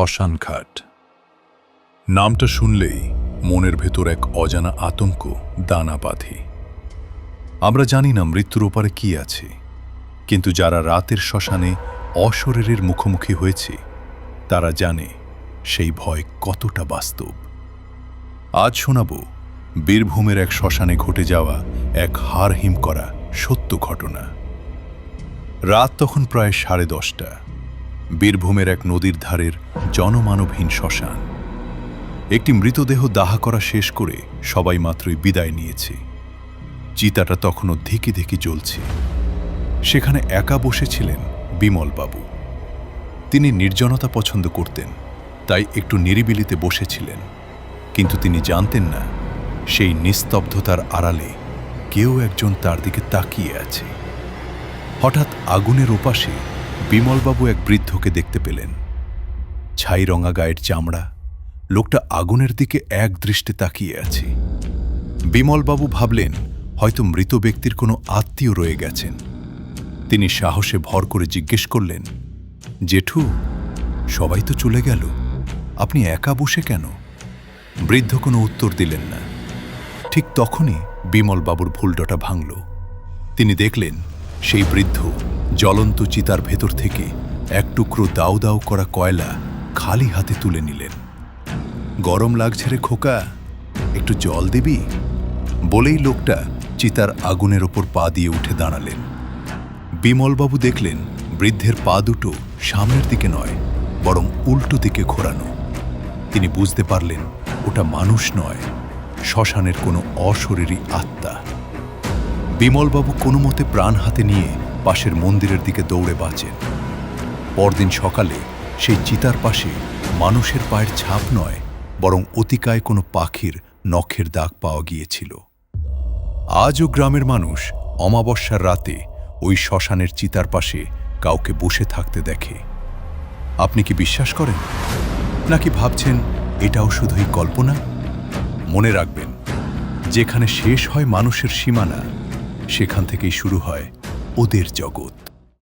শ্মশান ঘাট। নামটা শুনলেই মনের ভেতর এক অজানা আতঙ্ক দানা বাঁধে। আমরা জানি না মৃত্যুর ওপারে কি আছে, কিন্তু যারা রাতের শ্মশানে অশরীরের মুখোমুখি হয়েছে, তারা জানে সেই ভয় কতটা বাস্তব। আজ শোনাব বীরভূমের এক শ্মশানে ঘটে যাওয়া এক হারহিম করা সত্য ঘটনা। রাত তখন প্রায় সাড়ে দশটা। বীরভূমের এক নদীর ধারের জনমানবহীন শ্মশান। একটি মৃতদেহ দাহা করা শেষ করে সবাই মাত্রই বিদায় নিয়েছে। চিতাটা তখনও ধিকি ধিকি জ্বলছে। সেখানে একা বসেছিলেন বিমলবাবু। তিনি নির্জনতা পছন্দ করতেন, তাই একটু নিরিবিলিতে বসেছিলেন। কিন্তু তিনি জানতেন না, সেই নিস্তব্ধতার আড়ালে কেউ একজন তার দিকে তাকিয়ে আছে। হঠাৎ আগুনের ওপাশে বিমলবাবু এক বৃদ্ধকে দেখতে পেলেন। ছাই রঙা গায়ের চামড়া, লোকটা আগুনের দিকে এক দৃষ্টে তাকিয়ে আছে। বিমলবাবু ভাবলেন, হয়তো মৃত ব্যক্তির কোনো আত্মীয় রয়ে গেছেন। তিনি সাহসে ভর করে জিজ্ঞেস করলেন, জেঠু, সবাই তো চলে গেল, আপনি একা বসে কেন? বৃদ্ধ কোনো উত্তর দিলেন না। ঠিক তখনই বিমলবাবুর ভুলডটা ভাঙল। তিনি দেখলেন, সেই বৃদ্ধ জ্বলন্ত চিতার ভেতর থেকে এক টুকরো দাউ দাউ করা কয়লা খালি হাতে তুলে নিলেন। গরম লাগছে রে খোকা, একটু জল দিবি? বলেই লোকটা চিতার আগুনের ওপর পা দিয়ে উঠে দাঁড়ালেন। বিমলবাবু দেখলেন বৃদ্ধের পা দুটো সামনের দিকে নয়, বরং উল্টো দিকে ঘোরানো। তিনি বুঝতে পারলেন ওটা মানুষ নয়, শ্মশানের কোনো অশরীরী আত্মা। বিমলবাবু কোনো মতে প্রাণ হাতে নিয়ে পাশের মন্দিরের দিকে দৌড়ে বাঁচেন। পরদিন সকালে সেই চিতার পাশে মানুষের পায়ের ছাপ নয়, বরং অতিকায় কোনো পাখির নখের দাগ পাওয়া গিয়েছিল। আজও গ্রামের মানুষ অমাবস্যার রাতে ওই শ্মশানের চিতার পাশে কাউকে বসে থাকতে দেখে। আপনি কি বিশ্বাস করেন? নাকি ভাবছেন এটাও শুধুই কল্পনা? মনে রাখবেন, যেখানে শেষ হয় মানুষের সীমানা, সেখান থেকেই শুরু হয় ওদের জগৎ।